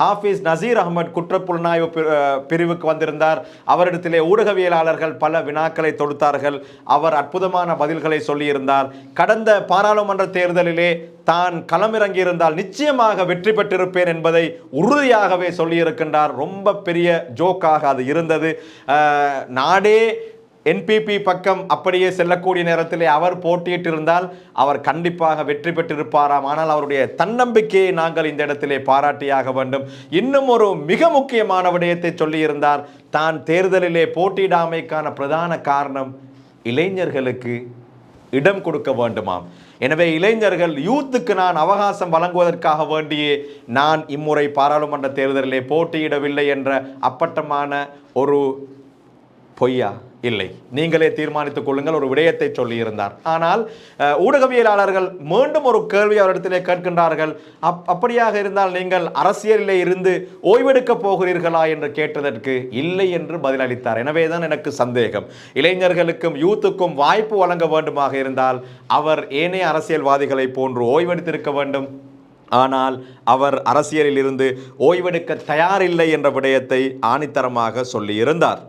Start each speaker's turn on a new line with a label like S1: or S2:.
S1: ஹாஃபிஸ் நசீர் அகமது குற்றப்புலனாய்வு பிரிவுக்கு வந்திருந்தார். அவரிடத்திலே ஊடகவியலாளர்கள் பல வினாக்களை தொடுத்தார்கள். அவர் அற்புதமான பதில்களை சொல்லியிருந்தார். கடந்த பாராளுமன்ற தேர்தலிலே தான் களமிறங்கியிருந்தால் நிச்சயமாக வெற்றி பெற்றிருப்பேன் என்பதை உறுதியாகவே சொல்லியிருக்கின்றார். ரொம்ப பெரிய ஜோக்காக அது இருந்தது. நாடே என்பிபி பக்கம் அப்படியே செல்லக்கூடிய நேரத்திலே அவர் போட்டியிட்டிருந்தால் அவர் கண்டிப்பாக வெற்றி பெற்றிருப்பாராம். ஆனால் அவருடைய தன்னம்பிக்கையை நாங்கள் இந்த இடத்திலே பாராட்டியாக வேண்டும். இன்னும் ஒரு மிக முக்கியமான விடயத்தை சொல்லியிருந்தார். தான் தேர்தலிலே போட்டியிடாமைக்கான பிரதான காரணம் இளைஞர்களுக்கு இடம் கொடுக்க வேண்டுமாம். எனவே இளைஞர்கள் யூத்துக்கு நான் அவகாசம் வழங்குவதற்காக வேண்டியே நான் இம்முறை பாராளுமன்ற தேர்தலிலே போட்டியிடவில்லை என்ற அப்பட்டமான ஒரு பொய்யா? இல்லை. நீங்களே தீர்மானித்துக் கொள்ளுங்கள். ஒரு விடயத்தை சொல்லியிருந்தார். ஆனால் ஊடகவியலாளர்கள் மீண்டும் ஒரு கேள்வி அவரிடத்திலே கேட்கின்றார்கள். அப் அப்படியாக இருந்தால் நீங்கள் அரசியலிலே இருந்து ஓய்வெடுக்கப் போகிறீர்களா என்று கேட்டதற்கு இல்லை என்று பதிலளித்தார். எனவேதான் எனக்கு சந்தேகம். இளைஞர்களுக்கும் யூத்துக்கும் வாய்ப்பு வழங்க வேண்டுமாக இருந்தால் அவர் ஏனைய அரசியல்வாதிகளை போன்று ஓய்வெடுத்திருக்க வேண்டும். ஆனால் அவர் அரசியலில் இருந்து ஓய்வெடுக்க தயாரில்லை என்ற விடயத்தை ஆணித்தரமாக சொல்லியிருந்தார்.